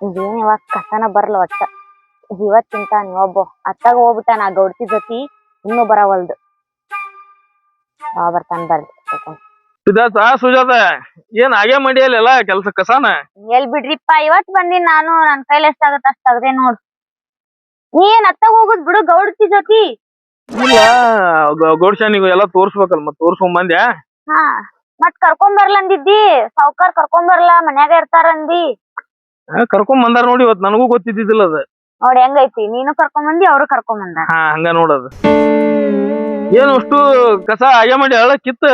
ಇದೇನ್ ಇವಾಗ ಕಸನ ಬರಲ್ಲ ಒಟ್ಟ ಇವತ್ತಿಂತ ನೀವೊಬ್ಬ ಅತ್ತಾಗ ಹೋಗ್ಬಿಟ್ಟ ನಾ ಗೌಡ್ತಿ ಜೊತಿ ಇನ್ನೂ ಬರವಲ್ದು. ಆ ಬರ್ತಾನ ಬರ್ರಿ. ಸುಜಾತ ಸುಜಾತ ಏನ್ ಹಾಗೆ ಮಡಿಯಲ್ಲ ಕೆಲ್ಸ ಕಸಾನ? ಎಲ್ ಬಿಡ್ರಿಪ್ಪ ಇವತ್ ಬಂದಿನ್ ನಾನು ನನ್ ಕೈಲಿ ಎಷ್ಟಾಗತ್ತ ಅಷ್ಟ್ ನೋಡು ನೋಡ್. ನೀ ಏನ್ ಅತ್ತಾಗ ಹೋಗುದ್ ಬಿಡು ಗೌಡ್ತಿ ಜೊತಿ. ಇಲ್ಲ ಗೌಡ್ಶಾನಿಗೂ ಎಲ್ಲ ತೋರ್ಸ್ಬೇಕಲ್ಲ ಮತ್ ತೋರ್ಸ್ಕೊಂಡ್ ಬಂದ್ಯಾ? ಹಾ ಮತ್ ಕರ್ಕೊಂಡ್ ಬರ್ಲಂದಿದ್ದಿ ಸಾವ್ಕಾರ್ ಕರ್ಕೊಂಡ್ ಬರ್ಲಾ ಮನ್ಯಾಗ ಇರ್ತಾರ ಅಂದಿ. ಆ, ಕರ್ಕೊಂಡ್ ಬಂದಾರ ನೋಡಿ ಇವತ್ ನನಗೂ ಗೊತ್ತಿದ್ದಿಲ್ಲ ಅದ. ನೋಡ್ ಹೆಂಗೈತಿ? ನೀನು ಕರ್ಕೊಂಡ್ ಬಂದಿ ಅವ್ರು ಕರ್ಕೊಂಡ್ ಬಂದ ಹಾ ಹಂಗ ನೋಡದ. ಏನು ಅಷ್ಟು ಕಸ ಹಾಗೆ ಮಾಡಿ ಹಳ ಕಿತ್ತ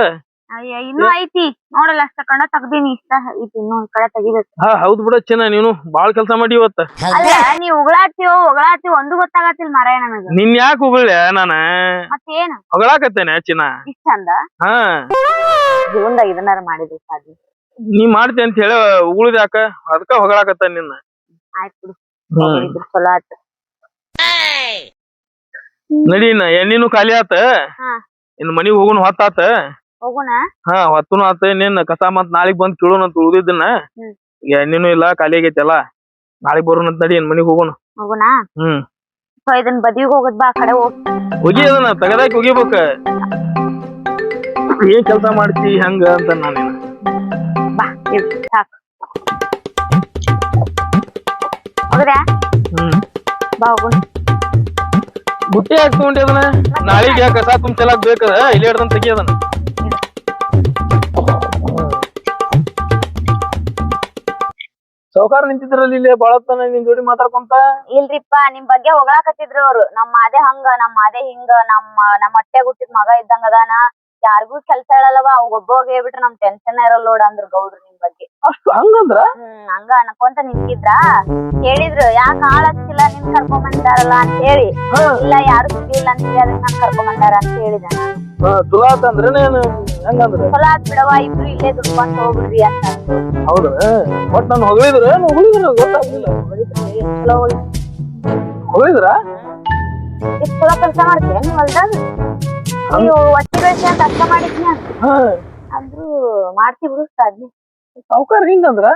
ಅಯ್ಯ ಇನ್ನೂ ಐತಿ. ನೋಡಲ್ಲ ಅಷ್ಟ ಕಣ ತಗ್ದೀನಿ ಇಷ್ಟ ಐತಿ ಇನ್ನೂ ಕಡೆ ತೆಗಿಬೇಕು. ಹಾ ಹೌದ್ ಬಿಡ ಚಿನ್ನ ನೀನು ಬಾಳ ಕೆಲ್ಸ ಮಾಡಿ ಇವತ್ತ. ಅಲ್ಲ ನೀ ಉಗಳಾಡ್ತೀವೋ ಉಗಳಾಡ್ತೀವೋ ಒಂದು ಗೊತ್ತಾಗತ್ತಿಲ್ಲ ಮಾರಾಯ ನನಗ ನಿನ್ ಯಾಕೆ ಹೊಗಳ್ಯ ನಾನ? ಮತ್ತೇನು? ಹೊಗಳಾಕತ್ತೇನೆ ಚಿನ್ನ. ಇಷ್ಟ ಚಂದ ಹಾ. ಜೀವನ್ದಾಗ ಇದನ್ನಾರ ಮಾಡಿದ್ವಿ ಸಾಧ್ಯ ನೀ ಮಾಡ್ತಿ ಅಂತ ಹೇಳಿ ಉಳಿದ ಯಾಕ? ಅದಕ್ಕ ಹೊಗಳಾಕತ್ತ ನಿನ್ನ. ಆಯ್ತು ಬಿಡು. ಹ್ಮ್ ಇದ್ರ ಚಲೋ ಆತ. ನಡಿ ಇನ್ನ ಎಣ್ಣಿನೂ ಖಾಲಿ ಆತ. ಹಾ. ಇನ್ ಮನಿಗ್ ಹೋಗುನ್ ಹೊತ್ತಾತ ಹೋಗುಣ ಹಾ ಹೊತ್ತುನು ಆತ. ನಿನ್ನ ಕಸ ಮತ್ ನಾಳಿಗ್ ಬಂದ್ ಕೇಳೋಣ ಅಂತ ಉಳಿದಿದ್ದನ್ನ. ಹ್ಮ್. ಈಗ ಎಣ್ಣಿನೂ ಇಲ್ಲ ಖಾಲಿ ಆಗೈತಲ್ಲ ನಾಳಿಗ್ ಬರೋಣ ಅಂತ ನಡಿ ಇನ್ ಮನಿಗ್ ಹೋಗೋಣ ಹೋಗುಣ ಹ್ಮ್. ಸೊ ಇದನ್ ಬದಿಗೆ ಹೋಗೋದ್ ಬಾ ಆ ಕಡೆ ಹೋಗ್. ಅದನ್ನ ತೆಗದಾಕಿ ಏನ್ ಕೆಲ್ಸ ಮಾಡ್ತಿ ಹೆಂಗ ಅಂತ ನಾನೇನ. ಸಾಕು ಹೋಗ್ರ್ಯಾ ಹ್ಮ್ ಬಾ ಹೋಗುಣ ಬುಟ್ಟಿ ಹಾಕಿ ತಗೊಂಡಿ ಅದನ್ನ. ನಾಳಿಗೆ ಕಸ ತುಂಬಲಾಕ್ ಬೇಕದ ಇಲ್ಲಿ ಹಿಡ್ದನ್ ತೆಗಿ ಅದನ್ನ. ಸೌಕಾರ ನಿಂತಿದ್ರಲ್ಲಿ ಇಲ್ಲಿ ಬಾಳತ್ತನ ನಿಮ್ ಜೋಡಿ ಮಾತಾಡ್ಕೊಂತ? ಇಲ್ರಿಪ್ಪ ನಿಮ್ ಬಗ್ಗೆ ಹೊಗಳಾಕತ್ತಿದ್ರು ಅವ್ರು. ನಮ್ಮ ಮಾದೆ ಹಂಗ ನಮ್ಮ ಮಾದೆ ಹಿಂಗ ನಮ್ಮ ನಮ್ಮ ಹೊಟ್ಟೆ ಹುಟ್ಟಿದ ಮಗ ಇದ್ದಂಗ ಅದಾನ. ಯಾರಿಗೂ ಕೆಲ್ಸ ಹೇಳಲ್ಲವ ಅವ್ ಒಬ್ಬ ಹೇಳ್ಬಿಟ್ರೆ ನಮ್ ಟೆನ್ಷನ್ ಇರಲ್ಲ ನೋಡ್ ಅಂದ್ರು ಗೌಡ್ರು ನಿಮ್ ಬಗ್ಗೆ. ಅಷ್ಟು ಹಂಗಂದ್ರ? ಹ್ಮ್ ಹಂಗ ಅನ್ಕೊಂತ ನಿಂತಿದ್ರ? ಹೇಳಿದ್ರು ಯಾಕ ಆಳ ಹಚ್ಚಿಲ್ಲ ನಿನ್ ಕರ್ಕೊಂಡ್ ಬಂದಾರಲ್ಲ ಅಂತ ಹೇಳಿ. ಇಲ್ಲ ಯಾರು ಸಿಗ್ಲಿಲ್ಲ ಅಂತ ಹೇಳಿ ಅದಕ್ಕೆ ನಾನ್ ಕರ್ಕೊಂಡ್ ಬಂದಾರ ಅಂತ ಹೇಳಿದ ನಾನು. ಹೆಂಗಂದ್ರ? ಚಲೋ ಆತ್ ಬಿಡವ ಇಬ್ರು ಇಲ್ಲೇ ದುಡ್ಕೊಂತ ಹೋಗ್ಬಿಡ್ರಿ ಅಂತ ಅಂದ್ರು. ಹೌದ್ರ? ಒಟ್ ನಾನು ಹೊಗಳಿದ್ರ ಹೊಗಳಿದ್ರ ಗೊತ್ತಾಗ್ಲಿಲ್ಲ. ಹೊಡಿತ್ರಿ, ಚಲೋ ಹೊಡಿ ಹೊಗಳಿದ್ರ? ಇಷ್ಟ್ ಚಲೋ ಕೆಲ್ಸ ಮಾಡ್ತೀಯ ನೀವ್ ಹೊಲ್ದಾಗ? ನೀವು ಒಟ್ಟಿ ಬೆಳ್ಸಿ ಅಂತ ಅರ್ಥ ಮಾಡಿದ್ನ? ಹಾ. ಅಂದ್ರು ಮಾಡ್ತಿ ಬಿಡು ಸಾಧ್ನೆ. ಸಾವುಕಾರ ಹಿಂಗಂದ್ರ?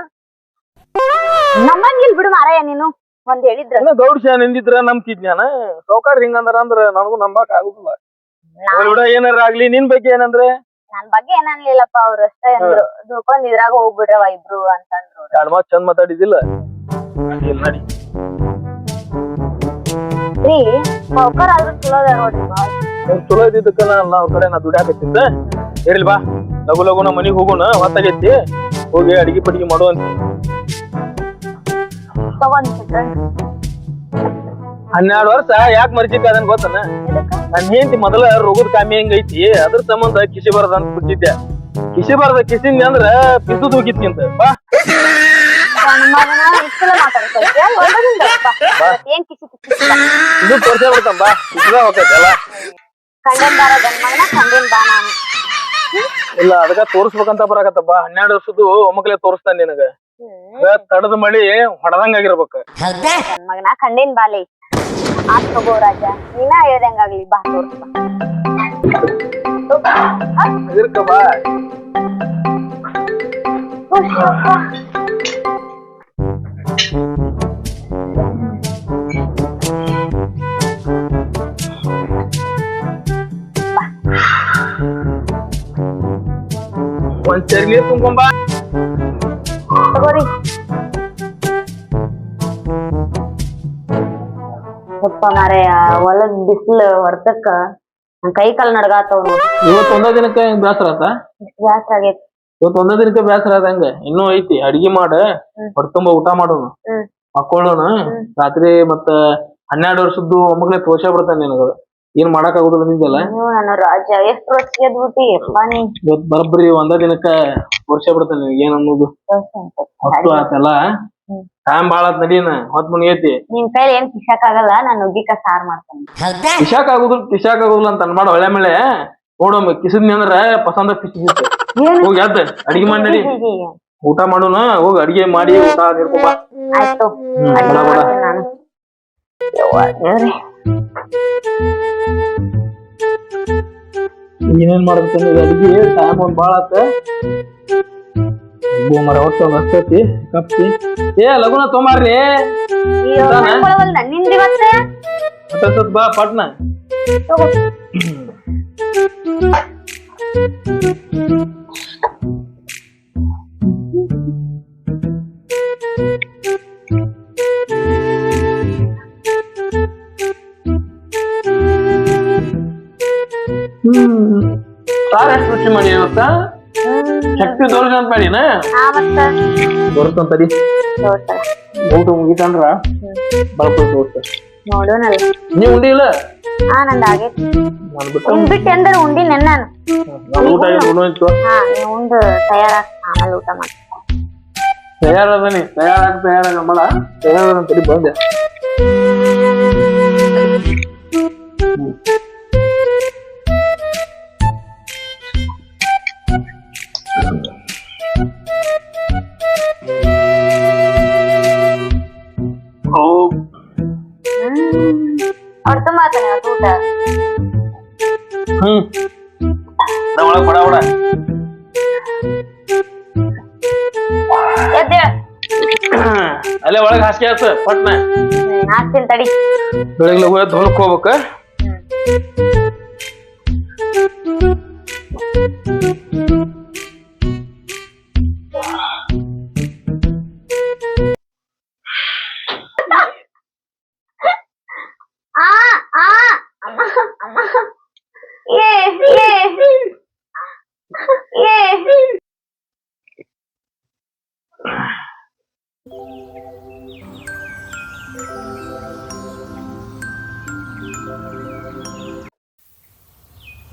ನಮ್ಮಂಗಿಲ್ ಬಿಡು ಮಾರಾಯ ನೀನು ಒಂದ್ ಹೇಳಿದ್ರ. ಏನೋ ಗೌಡ್ ಶಾ ನಿಂದಿದ್ರ ನಂಬ್ತಿದ್ನ್ಯಾನ? ಸಾವುಕಾರ ಹಿಂಗಂದ್ರ ಅಂದ್ರ ನನಗೂ ನಂಬಕ್ ಆಗುದಿಲ್ಲ. ಬಿಡ ಏನಾರ ಆಗ್ಲಿ ನಿನ್ ಬಗ್ಗೆ ಏನಂದ್ರೆ? ನನ್ ಬಗ್ಗೆ ಏನನ್ಲಿಲ್ಲಪ್ಪ ಅವ್ರು ಅಷ್ಟೇ ಅಂದ್ರು. ದುಡ್ಕೊಂಡ್ ಇದ್ರಾಗ ಹೋಗ್ಬಿಡ್ರವ ಇಬ್ರು ಅಂತಂದ್ರು ಚಂದ್ ಮಾತಾಡಿದಿಲ್ಲ ರೀ ಸಾವ್ಕಾರ ಆದ್ರೂ ಚಲೋ ಅದ ನೋಡ್ರಿ ಚಲೋ ಇದ್ದಿದ್ದಕ್ಕ ನಾನು ಅವ್ರ ಕಡೆ ನಾ ದುಡ್ಯಾಕತ್ತಿದ್ದ ಇರ್ಲಿ ಬಾ ಲಗು ಲಗು ನಮ್ಮ ಮನಿಗ್ ಹೋಗೋಣ ಹೊತ್ತಾಗೈತಿ. ಹೋಗಿ ಅಡಿಗೆ ಪಡಿಗೆ ಮಾಡುವಂತ ತಗೊಂಡ್. ಹನ್ನೆರಡು ವರ್ಷ ಯಾಕೆ ಮರ್ಚಿದ್ದೆ ಅದನ್ ಗೊತ್ತನ? ನನ್ನ ನನ್ ಹೆಂಡತಿ ಮೊದಲ ರೋಗದ ಕಾಮಿ ಹೆಂಗೈತಿ ಅದ್ರ ಸಂಬಂಧ ಕಿಸಿ ಬರದ ಅಂತ ಬಿಟ್ಟಿದ್ದೆ. ಕಿಸಿ ಬರದ ಕಿಸಿಂದ ಅಂದ್ರ ಪಿಸುದ್ ಹೋಗಿತ್ಕಿಂತ ಬಾ. ಇದು ತೋರ್ಸೇ ಬಿಡ್ತಾನ ಬಾ. ಇಲ್ಲ ಅದಕ್ಕ ತೋರ್ಸ್ಬೇಕಂತ ಬರಾಕತ್ತಪ್ಪ. ಬಾ ಹನ್ನೆರಡು ವರ್ಷದ್ದು ಒಮ್ಮಕ್ಲೆ ತೋರಿಸ್ತಾನ ನಿನಗ. ತಡದ ಮಳಿ ಹೊಡದಂಗ ಆಗಿರ್ಬೇಕ. ಮಗನ ಕಂಡೇನ್ ಬಾಲೆ ಆತ್ ತಗೋ ರಾಜ. ನೀನ ಹೇಳ್ದಂಗಾಗ್ಲಿ ಬಾ ತೋರ್ಸ್ ಬಾ. ಇರ್ಕ ಬಾ. ಒಂದ್ ಚರಿ ನೀರ್ ತುಂಬ್ಕೊಂಬಾ. ತಗೋರಿ. ಯಪ್ಪ ಮಾರಾಯ ಹೊಲದ ಬಿಸಿಲು ಹೊರತಕ್ಕ ನನ್ ಕೈ ಕಾಲ್ ನಡ್ಗಾತಾವ್ ನೋಡ್. ಇವತ್ತು ಒಂದ ದಿನಕ್ಕ ಹೆಂಗ್ ಬ್ಯಾಸರ ಆತ? ಬ್ಯಾಸರ ಆಗೈತಿ. ಇವತ್ತು ಒಂದ ದಿನಕ್ಕ ಬ್ಯಾಸರ ಆದಂಗ ಇನ್ನೂ ಐತಿ ಅಡಿಗೆ ಮಾಡ ಹೊಡ್ತುಂಬ ಊಟ ಮಾಡೋಣ. ಮಕ್ಕೊಳ್ಳೋಣ ರಾತ್ರಿ ಮತ್ತ ಹನ್ನೆರಡು ವರ್ಷದ್ದು ಒಮ್ಮಕ್ಲೆ ತೋಷ ಬಿಡ್ತಾನೆ ನಿನಗ. ಏನ್ ಮಾಡಕ್ ಆಗುದಿಲ್ಲ ನಿಂದಲ್ಲ? ಇವತ್ ಬರಬ್ರಿ ಒಂದ ದಿನಕ್ಕ ವರ್ಷ ಬಿಡ್ತಾನೆ ನಿನಗೆ ಏನ್ ಅನ್ನೋದು? ಹೊತ್ತು ಆತಲ್ಲ. ಟೈಮ್ ಬಾಳ ಆತ್ ನಡೀನ ಹೊತ್ ಮುನಿಗೈತಿ ನಿನ್ ಕೈಲಿ ಏನ್ ಕಿಶಾಕ್ ಆಗಲ್ಲ ನಾನು ನುಗ್ಗಿಕ ಸಾರ್ ಮಾಡ್ತೇನೆ. ಕಿಶಾಕ್ ಆಗುದಿಲ್ಲ ಕಿಶಾಕ್ ಆಗುದಿಲ್ಲ ಅಂತ ಅನ್ಮಾಡ ಒಳ್ಳೆ ಮೇಲೆ ನೋಡಮ್ಮ ಕಿಸಿದ್ನಿ ಅಂದ್ರ ಪಸಂದ ಪಿಸಿದಿತ್ತು ಹೋಗಿ ಎದ್ದ ಅಡಿಗೆ ಮಾಡಿ ನಡಿ ಊಟ ಮಾಡೋಣ ಹೋಗಿ ಅಡಿಗೆ ಮಾಡಿ ಊಟ ನಿರ್ಕೋಬ ಆಯ್ತು. ಬಡ ಬಡ. ಏನೇನ್ ಮಾಡ್ಬೇಕಂದ್ರೆ ಅಡಿಗೆ ಟೈಮ್ ಒಂದ್ ಬಾಳ ಆತ. ಮರ ಒಟ್ಟು ಒಂದ್ ಹಸ್ತೈತಿ. ಕಪ್ಪಿ ಏ ಲಗುನ ತೊಂಬಾರ್ರಿ ಬಾ ಪಟ್ನ. ತಗೋ. ಹ್ಮ್ ಇವತ್ತ ಶಕ್ತಿ ತೋರಿಸಿ ಅಂತ ಮಾಡಿನ ಹಾ ಮತ್ತ ಬರುತ್ತಂತ ತಡಿ. ತೋರ್ಸಲ್ಲ ಊಟ ಮುಗಿತಂದ್ರ ಬರ್ಬೋದು ತೋರ್ಸ ನೋಡೋನಲ್ಲ ನೀ ಉಂಡಿಲ್ಲ ಹಾ ನಂದು ಆಗೈತಿ ನಾನು ಬಿಟ್ಟು ಉಂಡ್ ನೆನ್ನಾನು ನಾನು ಊಟ ಉಣ್ಣೋಯ್ತು ಹಾ ನೀ ಉಂಡು ತಯಾರ. ಆಮೇಲೆ ಊಟ ಮಾಡಿ. ತಯಾರದನಿ. ತಯಾರಾಗ ತಯಾರಾಗ ಮಳ ತಯಾರದ ತಡಿ ಬಂದೆ. ಹಾಸಿಗೆ ಆತ ಪಟ್ನ ಹಾಕ್ತೀನಿ ತಡಿ ಬೆಳಗ್ಗೆ ಲಗು ಎದ್ದು ಹೊಲಕ್ ಹೋಗ್ಬೇಕ ಆ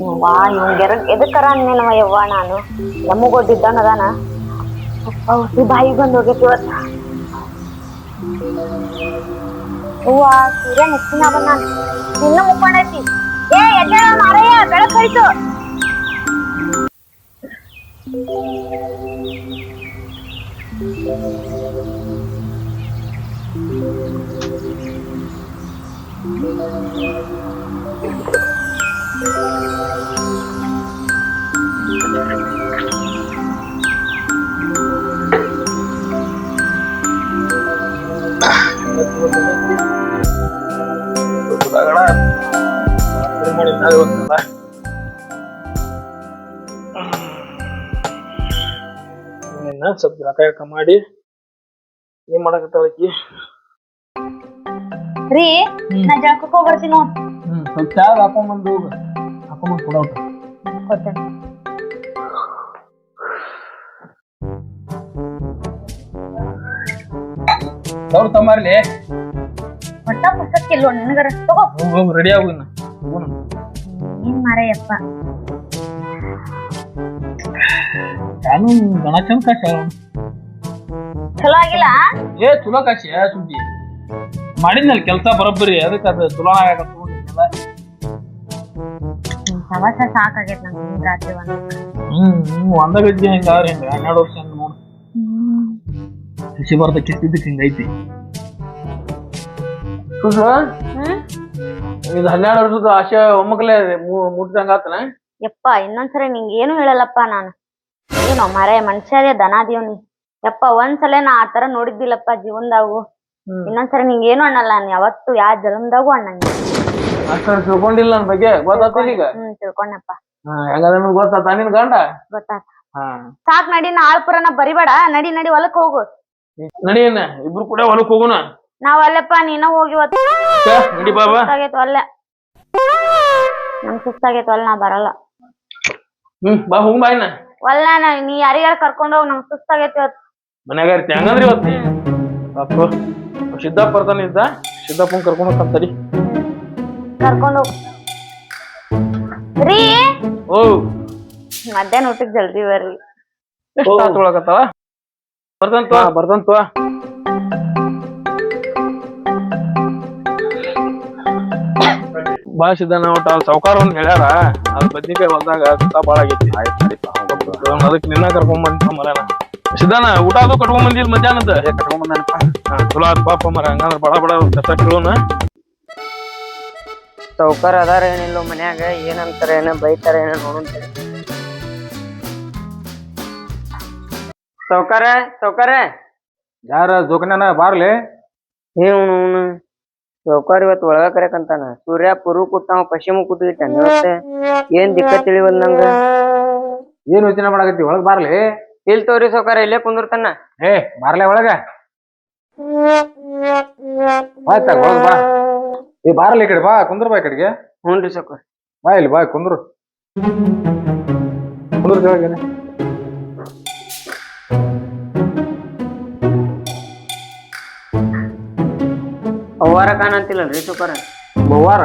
ಆ ಅಮ್ಮ ಅಮ್ಮ ಏ ಏ ಏ ವಾ ಇವಂಗ ಎದಕ್ಕರ ಅಂದೇನವ ಯವ್ವ ನಾನು? ನಮಗೊಡ್ಡಿದ್ದಾನ ಅದಾನ ಔಷಧಿ ಬಾಯಿ ಬಂದು ಹೋಗೈತಿ ಇವತ್ತ. ಹೂವ ಸೂರ್ಯ ನೆಚ್ಚಿನ ಬಂದ ನಾನು. ಇನ್ನು ಮುಕ್ಕೊಂಡೈತಿ. ಏ, ಎದ್ದೇಳ ಮಾರಯ್ಯ, ಬೆಳಕ್ ಹೋಯ್ತು. Thank ರಾತ್ರಿ ಸ್ವಲ್ಪ ಜಳಕ ಗಿಳಕ ಮಾಡಿ ಏನ್ ಮಾಡಕತ್ತಾಳ ಆಕಿ ರೀ ನಾ ಜಳಕಕ್ಕೆ ಹೋಗಿ ಬರ್ತೀನಿ ನೋಡ್ ಹ್ಮ್ ಸ್ವಲ್ಪ ಚಾ ಹಾಕೊಂಬಂದು ಹೋಗ ಹಾಕೊಂಬಂದು ಕೊಡೋಟ ಕೊಡ್ತೇನೆ ದೌಡ್ ತಮ್ಮಾರ್ಲಿ ಹೊಟ್ಟ ಪುಸ್ತಕಿಲ್ಲೋ ನಿನಗರ ತಗೋ ಹೋಗ್ ಹೋಗ್ ರೆಡಿ ಆಗು ಇನ್ನ ಹೋಗೋಣ. ಏನ್ ಮಾರಯ್ಯಪ್ಪ ನಾನು ಗಣ ಚಂದ ಕಾಶ ಚಲೋ ಆಗಿಲ್ಲ ಏ ಚಲೋ ಕಾಶಿ ಸುದ್ದಿ ಮಾಡಿದ್ನಲ್ಲ ಕೆಲಸ ಬರೋಬ್ಬರಿ ಅದಕ್ಕೆ ಅದು ಚಲೋ ಆಗತ್ತ ಸವಾಸ ಸಾಕಾಗೈತ್ ನಂಗೆ ನಿನ್ ರಾತ್ರಿ ಒಂದು. ಹ್ಮ್ ಹ್ಮ್ ಒಂದ ಗಜ್ಜೆ ಹಿಂಗಾದ್ರೆ ಹಿಂಗ ಹನ್ನೆರಡು ವರ್ಷ ಹಂಗ ನೋಡು. ಖುಷಿ ಬರ್ದ ಕಿಸ್ತಿದ್ದಕ್ಕೆ ಹಿಂಗೈತಿ ಹ್ಮ್ ಇದು ಹನ್ನೆರಡು ವರ್ಷದ ಆಶೆ ಒಮ್ಮಕ್ಕಲೇ ಮುಟ್ಟಿದಂಗ ಆತನ? ಯಪ್ಪ ಇನ್ನೊಂದ್ಸರಿ ನಿಂಗೆ ಏನು ಹೇಳಲ್ಲಪ್ಪ ನಾನು. ಏನೋ ಮರೆ ಮನುಷ್ಯರೇ ದನ ದೇವ್ನಿ. ನೀ ಯಪ್ಪ ಒಂದ್ಸಲ ನಾ ಆತರ ನೋಡಿದ್ದಿಲ್ಲಪ್ಪ ಜೀವನದಾಗು. ಇನ್ನೊಂದ್ಸರಿ ನಿಂಗೆ ಏನು ಅಣ್ಣಲ್ಲ ನಾನು ಯಾವತ್ತು ಯಾವ ಜನ್ಮದಾಗೂ ಅಣ್ಣಂಗೆ ಅಷ್ಟ ತಿಳ್ಕೊಂಡಿಲ್ಲ ನನ್ ಬಗ್ಗೆ. ಗೊತ್ತಾತಿಲ್ಲ ಈಗ? ಹ್ಮ್ ತಿಳ್ಕೊಂಡಪ್ಪ. ಹೆಂಗದ ಗೊತ್ತಾತ ನಿನ್ ಗಂಡ? ಗೊತ್ತಾತ. ಹಾ. ಸಾಕ್ ನಡಿ ನಾ ಆಳ್ಪುರನ ಬರಿಬೇಡ. ನಡಿ ನಡಿ ಹೊಲಕ್ ಹೋಗು. ನಡಿಯನ್ನ ಇಬ್ರು ಕೂಡ ಹೊಲಕ್ ಹೋಗೋಣ. ನಾವ್ ಅಲ್ಲಪ್ಪ ನೀನ ಹೋಗಿ ಛೆ, ನಡಿ ಬಾಬಾ. ಸುಸ್ತಾಗೈತ್ ಒಲ್ಲೆ. ನಮ್ ಸುಸ್ತಾಗೈತ್ ಒಲ್ಲೆ ನಾ ಬರಲ್ಲ. ಹ್ಮ್ ಬಾ ಹೋಗ್ ಬಾ ಇನ್ನ ಒಲ್ಲ ನಾ ನೀ ಯಾರಿಗಾರ ಕರ್ಕೊಂಡ್ ಹೋಗ್ ನಂಗ್ ಸುಸ್ತಾಗೈತಿ ಇವತ್ತು. ಮನ್ಯಾಗ ಇರ್ತಿ ಹಂಗಂದ್ರಿ ಇವತ್ತು ಅಪ್ಪು ಸಿದ್ದಪ್ಪ ಬರ್ತಾನೆ ಇದ್ದ. ಸಿದ್ದಪ್ಪನ್ ಕರ್ಕೊಂಡು ಹೋಗ್ತಾನೆ ಕರ್ಕೊಂಡ್ ಹೋಗ್. ರೀ! ಓ. ಮಧ್ಯಾಹ್ನ ಊಟಕ್ಕೆ ಜಲ್ದಿ ಬರ್ರಿ. ಎಷ್ಟು ತೊಳಕತ್ತಾವ ಬರ್ತಂತ ಬರ್ತಂತ ಬಾ ಸಿದ್ದಣ್ಣ ಒಟ್ಟ ಸಾವ್ಕಾರ ಒಂದ್ ಹೇಳ್ಯಾರ. ಅದ್ ಬದ್ನಿಕಾಯಿ ಹೊಲ್ದಾಗ ಸುತ್ತ ಬಾಳ ಆಗೈತಿ. ಅದಕ್ಕೆ ನಿನ್ನ ಕರ್ಕೊಂಡ್ ಬಂದ ಮರನ ಸಿದ್ಧಾನ ಊಟ ಅದು ಕಟ್ಕೊಂಡ್ ಬಂದಿಲ್ ಮಧ್ಯಾಹ್ನದ? ಕಟ್ಕೊಂಡ್ ಬಂದಾನಪ್ಪ. ಚಲೋ ಆತ್ ಪಾಪ ಮರ. ಹಂಗಂದ್ರ ಬಡ ಬಡ ಕಸ ಕೇಳೋಣ ಸೌಕರ್ ಅದಾರ ಏನಿಲ್ಲ ಮನ್ಯಾಗ ಏನಂತಾರ ಏನ ಬೈತಾರ ಏನ ನೋಡಂತ ಸೌಕರ ಸೌಕರ ಯಾರ ಜೋಕನ ಬಾರ್ಲಿ? ಏನು ಸೌಕರ್ ಇವತ್ತು ಒಳಗ ಕರೆಕಂತಾನ ಸೂರ್ಯ ಪೂರ್ವ ಕೂತಾವ ಪಶ್ಚಿಮ ಕೂತಿಟ್ಟಾನ ಇವತ್ತೆ ಏನ್ ದಿಕ್ಕ ತಿಳಿವಲ್ ನಂಗ? ಏನ್ ಯೋಚನೆ ಮಾಡಕತ್ತಿ? ಒಳಗ್ ಬಾರ್ಲಿ? ಇಲ್ ತೋರಿ ಸೌಕರ್ಯ ಇಲ್ಲೇ ಕುಂದಿರ್ತಾನ. ಏ ಬಾರ್ಲೆ ಒಳಗ. ಆಯ್ತಾ ಒಳಗ್ ಬಾ. ಏ ಬಾರ್ಲಿ ಈ ಕಡೆ ಬಾ ಕುಂದ್ರ ಬಾ ಈ ಕಡೆಗೆ. ಹ್ಞೂನ್ರಿ ಸೌಕಾರ ಬಾ ಇಲ್ಲಿ ಬಾ ಕುಂದ್ರು. ಕುಂದ್ರ ಕೆಳಗೇನೆ ಅವ್ವಾರ ಕಾಣಂತಿಲ್ಲಲ್ರಿ ಸೂಪರ್. ಮವ್ವಾರ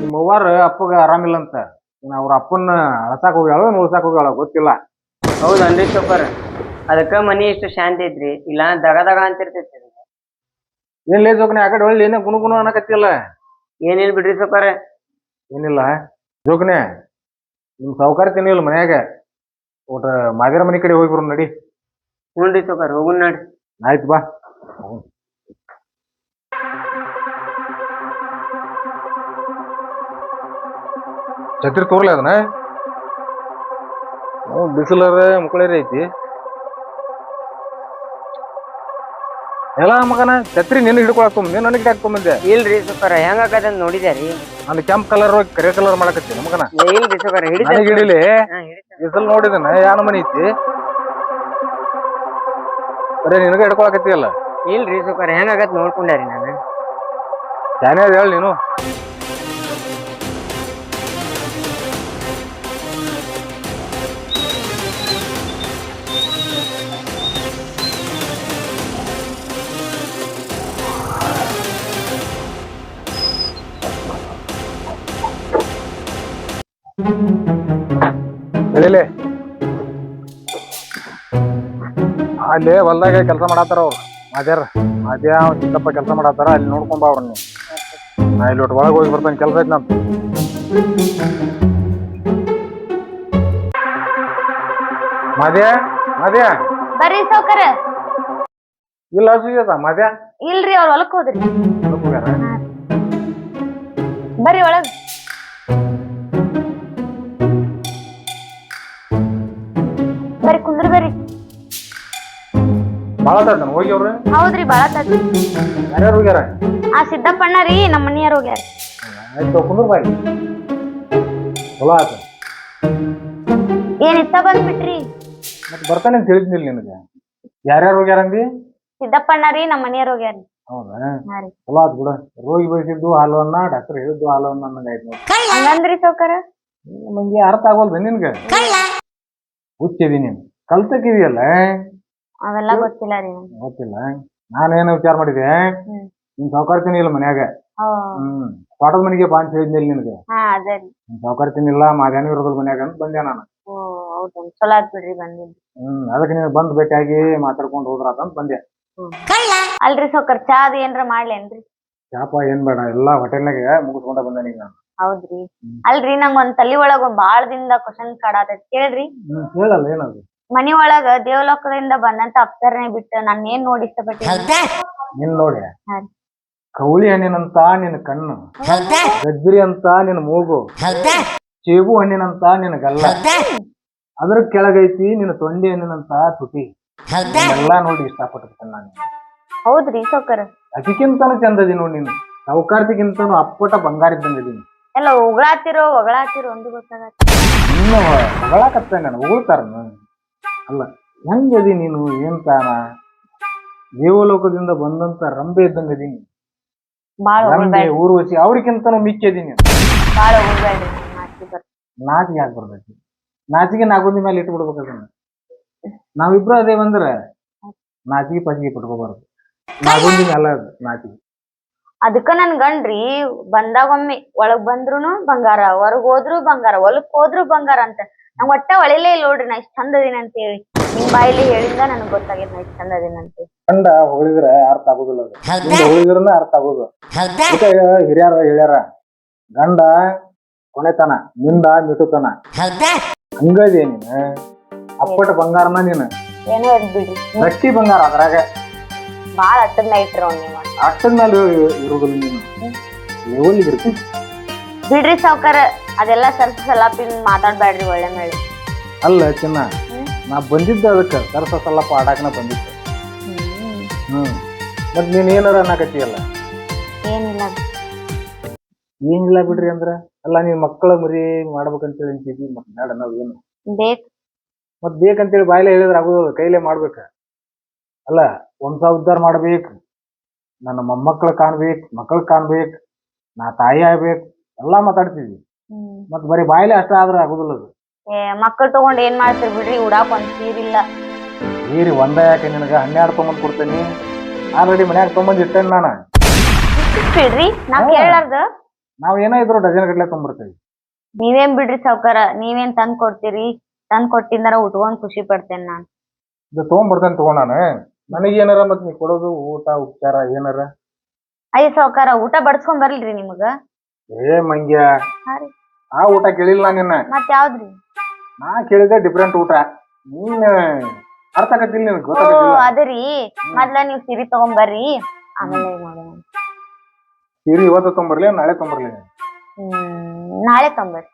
ನಿಮ್ಮ ಅವ್ವಾರ ಅಪ್ಪಗ ಆರಾಮಿಲ್ಲ ಅಂತ ಇನ್ನ ಅವ್ರ ಅಪ್ಪನ ಅಳಸಾಕ್ ಹೋಗ್ಯಾಳ ಉಳ್ಸಾಕ್ ಹೋಗ್ಯಾಳ ಗೊತ್ತಿಲ್ಲ. ಹೌದನ್ರಿ ಸೂಪರ್. ಅದಕ್ಕ ಮನಿ ಇಷ್ಟು ಶಾಂತಿ ಐತ್ರಿ. ಇಲ್ಲ ದಗ ದಗ ಅಂತಿರ್ತೈತಿ ಏನ್ ಲೇ ಜೋಕನೆ ಆ ಕಡೆ ಒಳ್ಳೆ ಏನೇ ಗುಣಗುಣ ಗುಣು ಅನ್ನಕತ್ತಿಲ್ಲ ಏನಿಲ್ ಬಿಡ್ರಿ ಸೌಕಾರ. ಏನಿಲ್ಲ. ಜೋಕನೆ ನಿಮ್ ಸಾವುಕಾರ ತಿನ್ನಿಲ್ಲ ಮನ್ಯಾಗ. ಊಟ ಮಾದೇರ ಮನೆ ಕಡೆ ಹೋಗಿ ಬರೋಣ ನಡಿ. ಹ್ಞೂನ್ರಿ ಸೌಕಾರ ಹೋಗುನ್ ನಡಿ ಆಯ್ತು ಬಾ. ಛತ್ರಿ ತೋರ್ಲ ಅದನ್ನ? ಹ್ಞೂ ಬಿಸಿಲರ ಮುಕ್ಕಳೇರಿ ಐತಿ. ಎಲ್ಲ ಮಗನ ಛತ್ರಿ ನಿನ್ನ ನೀನು ನನಗೆ ಹಾಕೊಂಬಂದೆ ಇಲ್ರಿ ಸುಕರ ಹೆಂಗ ಅಂತ ನೋಡಿದ್ಯಾರಿ? ನಾನು ಕೆಂಪ್ ಕಲರ್ ಕರೆ ಕಲರ್ ಮಾಡಕತ್ತಿ ಮಗನ. ಏ, ಇಲ್ರಿ ಹಿಡಿತ ನನಗೆ ಹಿಡಿಲಿ? ಇಸಲ್ ನೋಡಿದನ ಯಾನ ಮನಿ ಐತಿ? ಬರೇ ನಿನಗ ಹಿಡ್ಕೊಳಕತ್ತಿಯಲ್ಲ ಇಲ್ರಿ ಸುಕರ ಹೆಂಗ ಆಗತ್ ನೋಡ್ಕೊಂಡ್ಯಾರಿ ನಾನು? ಯಾನೇ ಅದ ಹೇಳಿ ನೀನು. ಅಲ್ಲಿ ಹೊಲ್ದಾಗ ಕೆಲಸ ಮಾಡತ್ತಾರ ಅವ್ರು. ಮಾದ್ಯಾರ ಮಾದ್ಯ ಚಿಕ್ಕಪ್ಪ ಕೆಲಸ ಮಾಡತ್ತಾರ ಅಲ್ಲಿ ನೋಡ್ಕೊಂಡ್ ಬಾ ಅವ್ರನ್ನ ನಾ ಇಲ್ಲಿ ಒಟ್ಟು ಒಳಗೆ ಹೋಗಿ ಬರ್ತೇನೆ ಕೆಲಸ ಐತೆ ನಾನು ಮಾದ್ಯ ಮಾದ್ಯ? ಬರ್ರಿ ಸೌಕರ ಇಲ್ಲ ಸುಜಾತ ಮಾದ್ಯ. ಇಲ್ರಿ ಅವ್ರ ಹೊಲಕ್ ಹೋದ್ರಿ. ಹೊಲಕ್ ಹೋಗ್ಯಾರ? ಬರ್ರಿ ಒಳಗ್. ಬರ್ರಿ ಕುಂದ್ರ ಬರ್ರಿ. ಭಾಳ ಆತಾನ ಹೋಗಿ ಅವ್ರು. ಹೌದ್ರಿ ಬಾಳ ತತ್ತಿ ಯಾರ್ಯಾರು ಹೋಗ್ಯಾರ? ಆ ಸಿದ್ದಪ್ಪಣ್ಣ ರೀ ನಮ್ಮ ಮನೆಯವ್ರು ಹೋಗ್ಯಾರ. ಆಯ್ತು ಕುಂದ್ರ ಬಾಯಿ ಚಲೋ ಆತ. ಏನ್ ಇತ್ತ ಬಂದ್ಬಿಟ್ರಿ? ಮತ್ತೆ ಬರ್ತಾನೆ ಅಂತ ಹೇಳಿದ್ನಿಲ್ಲ ನಿನಗೆ. ಯಾರ್ಯಾರು ಹೋಗ್ಯಾರ ಅಂದಿ? ಸಿದ್ದಪ್ಪಣ್ಣ ರೀ ನಮ್ಮ ಮನೆಯವ್ರು ಹೋಗ್ಯಾರ. ಹೌದಾ? ಹಾ ರೀ. ಚಲೋ ಆತ್ ಬಿಡ. ರೋಗಿ ಬಯಸಿದ್ದು ಹಾಲವನ್ನ ಡಾಕ್ಟರ್ ಹೇಳಿದ್ದು ಹಾಲವನ್ನ ಅನ್ನಂಗಾಯ್ತು ನೋಡಿ. ಹಂಗಂದ್ರಿ ಸೌಕರ ನಮಗೆ ಅರ್ಥ ಆಗೋಲ್ದ ನಿನ್ಗ? ಹುಚ್ಚಿದಿ ನೀನು. ಕಲ್ತಕ್ಕಿದೆಯಲ್ಲ ಅವೆಲ್ಲ ಗೊತ್ತಿಲ್ಲ ರೀ. ಗೊತ್ತಿಲ್ಲ. ನಾನೇನು ವಿಚಾರ ಮಾಡಿದೆ? ಹ್ಮ್. ನಿನ್ ಸಾವುಕಾರ್ತೀನಿ ಇಲ್ಲ ಮನ್ಯಾಗ? ಓ ಹ್ಮ್. ತೋಟದ ಮನೆಗೆ ಬಾ ಅಂತ ಹೇಳಿದ್ನಿಲ್ಲ ನಿನಗೆ? ಹಾ ಅದೇ ರೀ. ನಿನ್ ಇರೋದ್ರ ಮನ್ಯಾಗ ಅಂತ ಬಂದೆ ನಾನು. ಓ ಹೌದನ್ ಚಲೋ ಆತ್ ಬಿಡ್ರಿ ಬಂದಿದ್ದು. ಹ್ಮ್ ಅದಕ್ಕೆ ನೀನು ಬಂದ್ ಭೇಟಿಯಾಗಿ ಮಾತಾಡ್ಕೊಂಡು ಹೋದ್ರಾತ ಅಂತ ಬಂದೆ. ಅಲ್ರಿ ಸೌಕರ್ ಚಾ ಅದ್ ಏನ್ರ ಮಾಡ್ಲೇನ್ರಿ? ಚಾಪ ಏನ್ ಬೇಡ ಎಲ್ಲಾ ಹೋಟೆಲ್ನಾಗ ಮುಗಿಸ್ಕೊಂಡ ಬಂದೆ ನೀನ್ ನಾನು. ಹೌದ್ರಿ. ಅಲ್ರಿ ನಂಗ್ ಒಂದ್ ತಲಿ ಒಳಗ್ ಒಂದ್ ಬಾಳ ದಿನದ ಕ್ವಶನ್ ಕಾಡತೈತಿ ಕೇಳ್ರಿ. ಹ್ಮ್ ಹೇಳಲ್ಲ ಏನದು ಮನಿ ಒಳಗ ದೇವಲೋಕದಿಂದ ಬಂದಂತ ಅಪ್ಸರನೆ ಬಿಟ್ಟು ನಾನ್ ಏನ್ ನೋಡಿ ಇಷ್ಟಪಟ್ಟಿ ನಿನ್ ನೋಡಿ. ಕೌಳಿ ಹಣ್ಣಿನಂತ ನಿನ್ನ ಕಣ್ಣು. ಗಜ್ರಿ ಅಂತ ನಿನ್ನ ಮೂಗು. ಚೇಬು ಹಣ್ಣಿನಂತ ನಿನ್ನ ಗಲ್ಲ. ಅದ್ರ ಕೆಳಗೈತಿ ನಿನ್ನ ತೊಂಡಿ ಹಣ್ಣಿನಂತ ತುಟಿ. ಎಲ್ಲಾ ನೋಡಿ ಇಷ್ಟಪಟ್ಟಿರ್ತೇನೆ ನಾನು. ಹೌದ್ರಿ ಸೌಕರ್. ಅಕಿಕ್ಕಿಂತನೂ ಚಂದದಿ ನೋಡಿ ನೀನು. ಸೌಕಾರ್ತಿಗಿಂತನೂ ಅಪ್ಪಟ ಬಂಗಾರ ಇದ್ದಂಗದೀನಿ ಎಲ್ಲ ಉಗಳಾತಿರೋ ಒಗಳಾತಿರೋ ಒಂದು ನಿನ್ನ ಇನ್ನು ಹೊಗಳಾಕತ್ತ ನಾನು ಉಗುಳ್ತಾರ ಅಲ್ಲ ಹೆಂಗದಿ ನೀನು? ಏನ್ ತಾನ ದೇವಲೋಕದಿಂದ ಬಂದಂತ ರಂಬೆ ಇದ್ದಂಗದೀನಿ ಬಾಳ ರಂಬೆ ಊರ್ವಶಿ ಅವ್ರಿಗಿಂತನೂ ಮಿಕ್ಕದೀನಿ ಬಾಳ ಉಗುಳ್ಬೇಡ್ರಿ ನಾಚಿಕೆ ಬರ್ತೈತಿ. ನಾಚಿಗೆ ಯಾಕೆ ಬರ್ತೈತಿ ನಾಚಿಗೆ ನಾಗೋದಿ ಮೇಲೆ ಇಟ್ಟು ಬಿಡ್ಬೇಕು ಅದನ್ನ ನಾವಿಬ್ರು ಅದೇವಂದ್ರ ನಾಚಿಗೆ ಪಚಿಗೆ ಪಟ್ಕೋಬಾರ್ದು. ನಾಗೊಂದಿ ಮೇಲೆ ಅದು ನಾಚಿಗೆ ಅದಕ್ಕ ನನ್ ಗಂಡ್ರಿ ಬಂದಾಗೊಮ್ಮೆ ಒಳಗ್ ಬಂದ್ರುನು ಬಂಗಾರ ಹೊರಗ್ ಹೋದ್ರು ಬಂಗಾರ ಹೊಲಕ್ ಹೋದ್ರು ಬಂಗಾರ ಅಂತ. ನಂಗ್ ಒಟ್ಟ ಒಳಿಲೇ ಇಲ್ಲ ನೋಡ್ರಿ ನಾ ಇಷ್ಟ ಚಂದ ಅದೀನಿ ಅಂತ ಹೇಳಿ ನಿಮ್ ಬಾಯಿಲಿ ಹೇಳಿಂದ ನನಗ್ ಗೊತ್ತಾಗೈತ್ ನಾ ಇಷ್ಟ ಚಂದ ಅದೀನಿ ಅಂತ ಹೇಳಿ. ಗಂಡ ಹೊಗಳಿದ್ರೆ ಅರ್ಥ ಆಗೋದಿಲ್ಲ ಅದು. ಹಿಂದೆ? ಹೊಗಳಿದ್ರನ್ನ ಅರ್ಥ ಆಗೋದು. ಅದಕ್ಕೆ ಹಿರಿಯರ ಹೇಳ್ಯಾರ ಗಂಡ ಕೊನೆತನ ನಿಂದ ಮಿಟುತನ. ಹಂಗದೇ ನೀನು. ಅಪ್ಪಟ ಬಂಗಾರನ ನೀನು. ಏನೋ ಇದ್ ಬಿಡ್ರಿ. ಗಟ್ಟಿ ಬಂಗಾರ ಅದ್ರಾಗ. ಬಾಳ ಅಟ್ಟದ್ ನಾ ಇಟ್ರ ನೀವು ಅಷ್ಟದ ಮೇಲೆ ಇರೋದಿಲ್ಲ ನೀನು. ಲೆವೆಲ್ ಇರ್ತಿ ಬಿಡ್ರಿ ಸಾವ್ಕಾರ ಅದೆಲ್ಲ ಸರ್ಸ ಸಲಾಪಿನ್ ಮಾತಾಡ್ಬೇಡ್ರಿ ಒಳ್ಳೆ ಮೇಲೆ. ಅಲ್ಲ ಚಿನ್ನ. ನಾ ಬಂದಿದ್ದೆ ಅದಕ್ಕೆ ಸರ್ಸ ಸಲಪ ಆಡಾಕನ ಬಂದಿದ್ದೆ. ಹ್ಮ್. ಮತ್ ನೀನ್ ಏನಾರ ಅನ್ನಕತ್ತೀಯಲ್ಲ? ಏನಿಲ್ಲ. ಏನಿಲ್ಲ ಬಿಡ್ರಿ ಅಂದ್ರ? ಅಲ್ಲ ನೀನ್ ಮಕ್ಕಳ ಮರಿ ಮಾಡ್ಬೇಕಂತೇಳಿ ಅಂತಿದ್ವಿ ಮತ್ ಬೇಡ ನಾವ್ ಏನು. ಬೇಕ್. ಮತ್ ಬೇಕಂತೇಳಿ ಬಾಯ್ಲೆ ಹೇಳಿದ್ರೆ ಆಗುದಿಲ್ಲ ಕೈಲೇ ಮಾಡ್ಬೇಕ. ಅಲ್ಲ ವಂಶ ಉದ್ಧಾರ ಮಾಡ್ಬೇಕು. ನನ್ನ ಮೊಮ್ಮಕ್ಕಳ ಕಾಣ್ಬೇಕು ಮಕ್ಕಳ ಕಾಣ್ಬೇಕು. ನಾ ತಾಯಿ ಆಗ್ಬೇಕು. ಎಲ್ಲಾ ಮಾತಾಡ್ತಿದ್ವಿ. ಮತ್ತೆ ಮತ್ ಬರೀ ಬಾಯಿಲೆ ಅಷ್ಟ ಆದ್ರೆ ಆಗುದಿಲ್ಲ ಅದು. ಏ ಮಕ್ಕಳು ತಗೊಂಡ್ ಏನ್ ಮಾಡ್ತೀರಿ ಬಿಡ್ರಿ ಉಡಾಕ್ ಒಂದ್ ಸೀರಿಲ್ಲ ನೀರಿ ಒಂದ ಯಾಕೆ ನಿನಗ? ಹನ್ನೆರಡು ತೊಗೊಂಬಂದ್ ಕೊಡ್ತೇನಿ. ಆಲ್ರೆಡಿ ಮನ್ಯಾಗ ತೊಗೊಂಬಂದ್ ಇಟ್ಟೇನ್ ನಾನು. ಬಿಡ್ರಿ ನಾ ಹಾ. ಕೇಳಾರ್ದ ನಾವ್ ಏನೋ ಇದ್ರು ಡಜನ್ ಗಟ್ಲೆ ತೊಂಬರ್ತೇವಿ ನೀವೇನ್ ಬಿಡ್ರಿ ಸಾವ್ಕಾರ ನೀವೇನ್ ತಂದ್ ಕೊಡ್ತೀರಿ? ತಂದ್ ಕೊಟ್ಟಿಂದಾರ ಉಟ್ಕೊಂಡ್ ಖುಷಿ ಪಡ್ತೇನೆ ನಾನ್. ಇದು ತೊಗೊಂಡ್ಬರ್ತೇನೆ ತಗೋ ನಾನು. ನನಗೆ ಏನಾರ ಮತ್ ನೀ ಕೊಡೋದು ಊಟ ಉಪಚಾರ ಏನಾರ? ಅಯ್ಯ ಸಾವ್ಕಾರ ಊಟ ಬಡ್ಸ್ಕೊಂಡ್ ಬರ್ಲ್ರಿ ನಿಮಗ. ಏ ಮಂಗ್ಯ. ಹಾ ರೀ. ಆ ಊಟ ಕೇಳಿಲ್ಲ ನಿನ್ನ. ಮತ್ ಯಾವ್ದ್ರಿ? ನಾ ಕೇಳಿದೆ ಡಿಫ್ರೆಂಟ್ ಊಟ. ನೀನ್ ಅರ್ಥ ಆಗತ್ತಿಲ್ಲ ನಿನ್ ಓ ಗೊತ್ತಾಗತ್ತಿಲ್ಲ. ಅದರಿ. ಮೊದ್ಲ ನೀವ್ ಸಿರಿ ತಗೊಂಡ್ ಬರ್ರಿ ಆಮೇಲೆ ಇದ್ ಮಾಡೋಣ. ಸೀರೆ ಇವತ್ತು ತೊಂಬರ್ಲಿ ನಾಳೆ ತೊಂಬರ್ಲಿ ಹ್ಮ್ ನಾಳೆ ತೊಂಬರ್ರಿ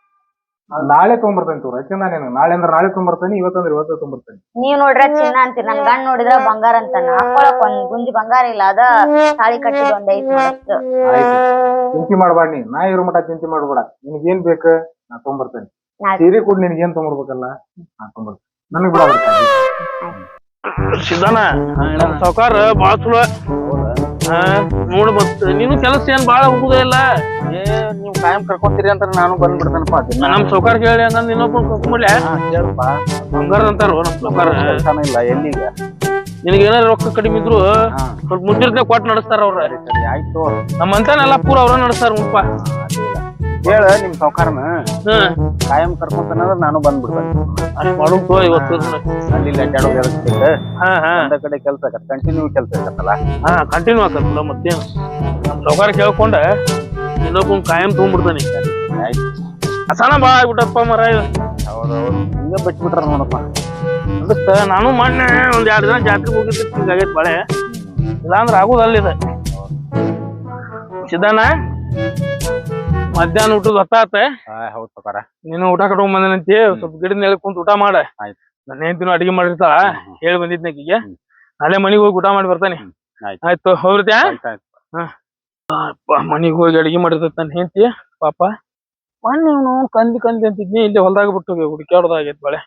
ನಾಳೆ ತೊಗೊಂಬರ್ತೇನೆ ತೋರ ಯಾಕೆ ನಾನು ನಾಳೆ ಅಂದ್ರೆ ನಾಳೆ ತೊಗೊಂಬರ್ತೇನೆ ಇವತ್ತಂದ್ರೆ ಇವತ್ತು ತೊಗೊಂಬರ್ತೇನೆ. ನೀವ್ ನೋಡ್ರ ಚಿನ್ನ ಅಂತೀರಿ. ನನ್ ಗಂಡ್ ನೋಡಿದ್ರ ಬಂಗಾರ ಅಂತಾನ. ಹಾಕೊಳಕ್ ಒಂದ್ ಗುಂಜಿ ಬಂಗಾರ ಇಲ್ಲ ಅದ ತಾಳಿ ಕಟ್ಟಿದ್ ಒಂದ್ ಐತ್ ಚಿಂತೆ ಮಾಡ್ಬೇಡ ನೀ ನಾ ಇರೋ ಮಟ ಚಿಂತೆ ಮಾಡ್ಬೇಡ. ನಿನಗೇನ್ ಬೇಕ ನಾ ತೊಗೊಂಬರ್ತೇನೆ. ಸೀರೆ ಕೂಡ ನಿನಗೇನ್ ತೊಗೊಂಬರ್ಬೇಕಲ್ಲ ನಾ ತೊಗೊಂಬರ್ತೇನೆ. ನನಗ್ ಬಿಡ ಸಿದ್ದಾನ ಸಾವ್ಕಾರ ಬಾಳ ಚಲೋ. ಹಾ ನೋಡು ಮತ್ ನೀನು ಕೆಲಸ ಏನ್ ಬಾಳ ಹೋಗುದೇ ಇಲ್ಲ? ಏ ನೀವು ಕಾಯಂ ಕರ್ಕೊಂತೀರಿ ಅಂತ ನಾನು ಬಂದ್ಬಿಡ್ತೇನಪ್ಪ. ನಮ್ ಸೌಕಾರ ಕೇಳಿ ಅಂದ್ರೆ ಇನ್ನೊಬ್ಬ ಕರ್ಕೊಂಡ್ಬಿಡ್ಲೆ ಕೇಳಪ್ಪ ಬಂಗಾರ ಅಂತಾರ ನಮ್ ಸೌಕಾರ ಕೆಲಸನ ಇಲ್ಲ ಎಲ್ಲಿಗ? ನಿನಗೆ ಏನಾರ ರೊಕ್ಕ ಕಡಿಮೆ ಇದ್ರು ಸ್ವಲ್ಪ ಮುಚ್ಚಿರ್ತೆ ಕೊಟ್ಟು ನಡೆಸ್ತಾರ ಅವ್ರ. ಸರಿ ಆಯ್ತು. ನಮ್ಮಂತಾನೆಲ್ಲ ಪೂರ ಅವ್ರ ನಡೆಸ್ತಾರ ಮುಪ್ಪ ಹೇಳ ನಿಮ್ ಸೌಕಾರನ ಕಾಯಂ ಕರ್ಕೊಂತಾನಂದ್ರ ನಾನು ಬಂದ್ಬಿಡ್ತೇನೆ ಅಷ್ಟ್ ಇವತ್ತು. ಅಲ್ಲಿ ಇಲ್ಲಿ ಅಡ್ಡಾಡೋದು ಇರುತ್ತೆ ಒಂದ ಕಡೆ ಕೆಲಸ ಆಗತ್ತೆ. ಕಂಟಿನ್ಯೂ ಕೆಲಸ ಆಗತ್ತಲ್ಲ ಹಾ ಕಂಟಿನ್ಯೂ ಆಗತ್ತಲ್ಲ ಮತ್ತೇನು ನಮ್ ಸಾವ್ಕಾರ ಕೇಳ್ಕೊಂಡ ಇನ್ನೊಬ್ಬ ಕಾಯಂ ತಗೊಂಡ್ಬಿಡ್ತಾನೆ. ಅಸಾನ ಬಾಳ ಆಗ್ಬಿಟ್ಟಪ್ಪ ಮರ ಹೌದೌದು. ಹಿಂಗ ಬಿಟ್ಬಿಟ್ರ ನೋಡಪ್ಪ. ಅದಕ್ಕೆ ನಾನು ಮೊನ್ನೆ ಒಂದ್ ಎರಡು ದಿನ ಜಾತ್ರೆ ಹೋಗಿದ್ದೆ ಹಿಂಗಾಗೈತೆ ಬಳೆ. ಇಲ್ಲಾಂದ್ರೆ ಆಗೋದಲ್ಲಿದೆ ಸಿದ್ಧಾನ ಮಧ್ಯಾಹ್ನ ಊಟದ ಹೊತ್ತಾತ ಹೌದು ನೀನು ಊಟ ಕಟ್ಕೊಂಡ್ ಬಂದೇನಂತಿ ಸ್ವಲ್ಪ ಗಿಡದ ನೆಲಕ್ ಕುಂತ ಊಟ ಮಾಡ. ಆಯ್ತು. ನನ್ನ ಹೆಂಡತಿನೂ ಅಡಿಗೆ ಮಾಡಿರ್ತಾಳ ಹೇಳಿ ಬಂದಿದ್ನ ಆಕಿಗೆ ನಾಳೆ ಮನಿಗ್ ಹೋಗಿ ಊಟ ಮಾಡಿ ಬರ್ತಾನೆ. ಆಯ್ತು. ಆಯ್ತು ಮನಿಗ್ ಹೋಗಿ ಅಡಿಗೆ ಮಾಡಿರ್ತೈತಿ ನನ್ನ ಹೆಂಡತಿ ಪಾಪ. ಮೊನ್ನೆ ಇವನು ಕಂದಿ ಕಂದಿ ಅಂತಿದ್ನಿ ಇಲ್ಲಿ ಹೊಲ್ದಾಗ ಬಿಟ್ಟು ಹುಡುಕ್ಯಾಡ್ದಾಗೈತ್ ಬಳೆ.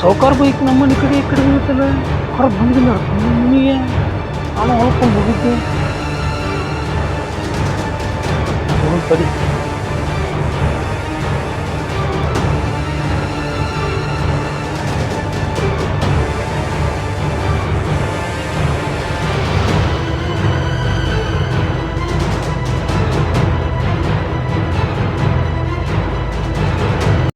ಸೌಕಾರ ಬೈಕ್ ನಮ್ಮ ಮನೆ ಕಡೆ ಈ ಕಡೆ ಬೀಳುತ್ತಲ್ಲ ಹೊರಗೆ ಬಂದಿಲ್ಲ ಮನೆಗೆ ನಾನು ಹೊಲ್ಕೊಂಡು ಹೋಗಿದ್ದೆ ಹೋಗ್ ಸರಿ